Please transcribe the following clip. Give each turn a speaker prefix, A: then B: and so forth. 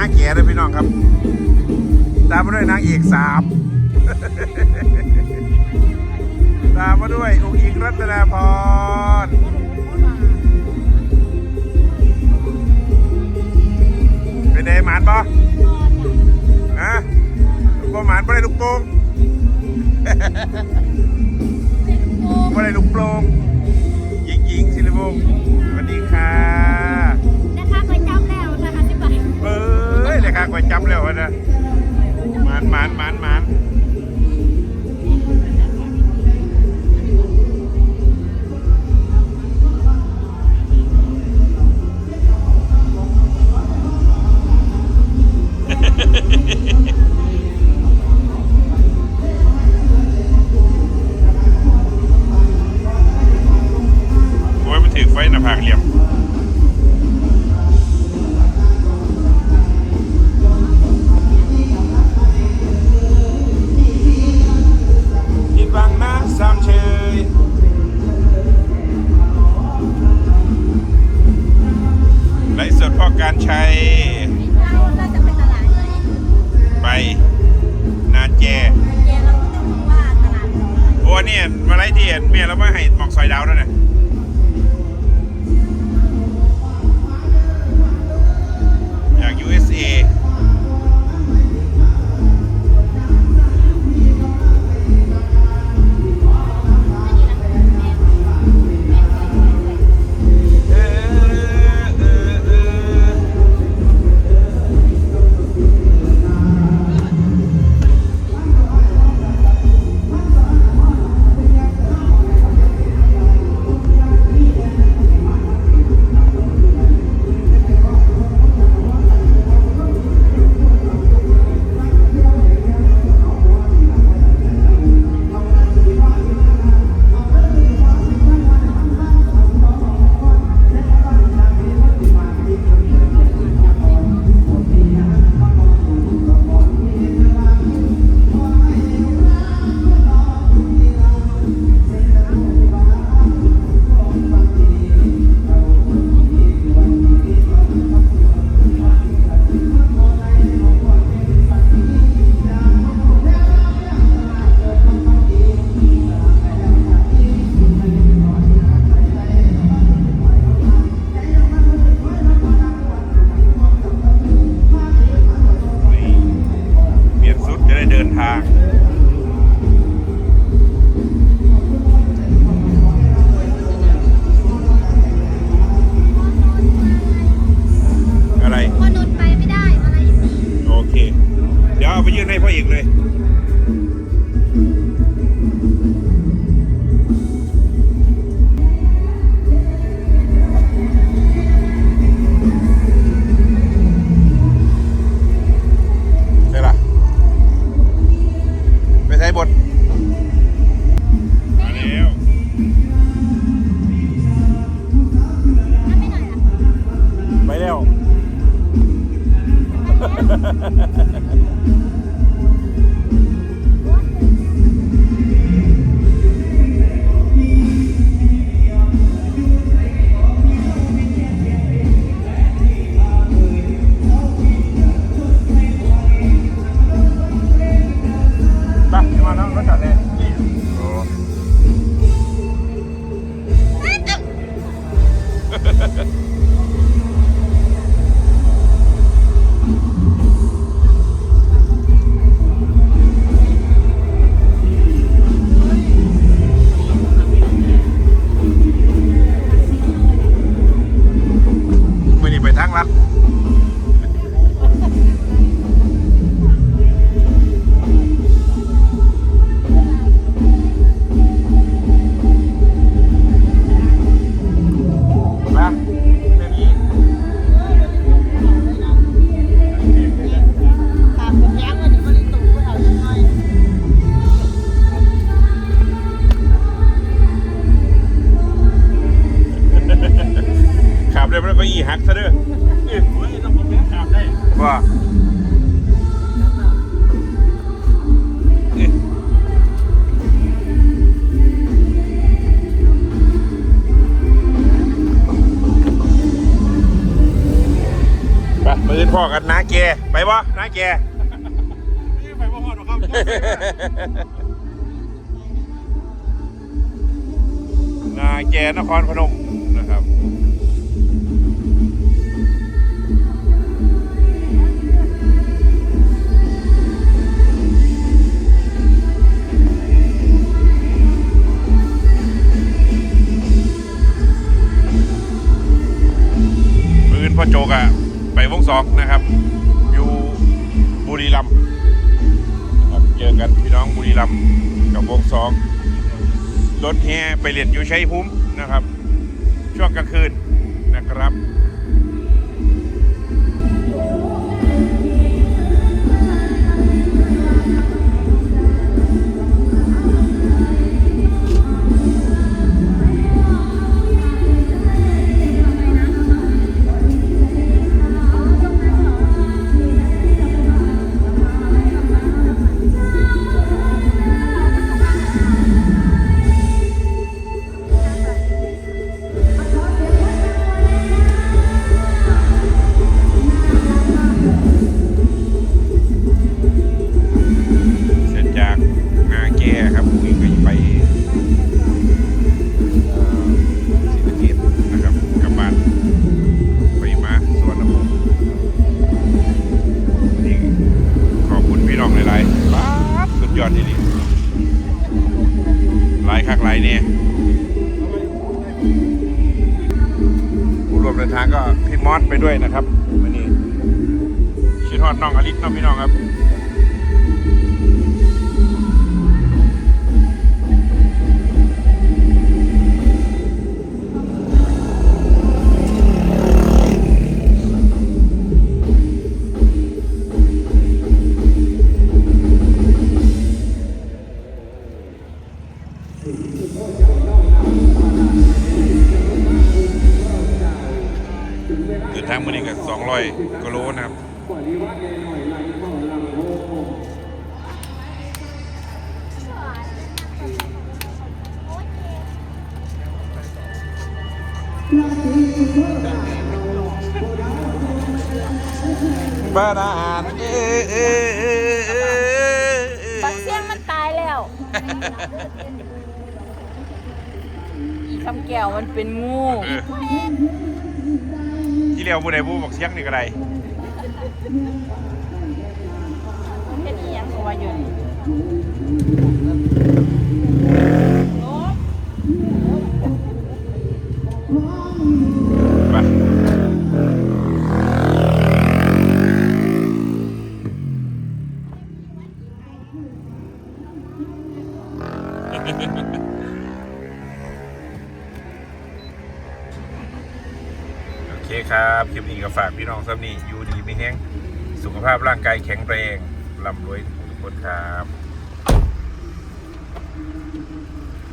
A: นาแก่เลยพี่น้องครับ ตามมาด้วยนางเอกสามตามมาด้วยอุกอิงรัตนาพรเป็นไงหมานปะฮะปหมานบ่ได้ลูกโป่งปะได้ลูกโป่งยิงยิงสิริบงศ์สวัสดีค่ะ เห็นเมียแล้
B: วไม่
A: ให้หมอกซอยดาวด้วยเนี่ย
B: ยืน
A: ให้พ่อเอกเลย กี้หั
B: กซะเด้ออย
A: ว่ามาดได้ปนพ่อกันนะแกไปวะนะแก
C: นี่ไปบ่ฮอหรอกครับ
A: นาแกนครพนมนะครับ อกนะครับอยู่บุรีรัมย์ครับเจอกันพี่น้องบุรีรัมย์กับวงสองรถแฮไปเรียนอยู่ชัยภูมินะครับ ช่วงกลางคืนนะครับ เดินทางก็พี่มอสไปด้วยนะครับวันนี้ชิดฮอดน้องอลิศน้องพี่น้องครับ นะครับบ้านอาหารเออเออเออเออเออ
B: บักเสียงมันตายแล้ว
D: อีคำแก้วมันเป็นงู
A: เออที่เรียวผู้ใดผู้บอกเสียงนี่ก็ได้
D: เฮ็ดอีหยังก็ว่าอยู่นี่โอ้
A: ไปโอเคครับ คลิปนี้ก็ฝากพี่น้องซ้ำนี่อยู่ดีไม่แห้ง สุขภาพร่างกายแข็งแรงร่ำรวยทุกคนครับ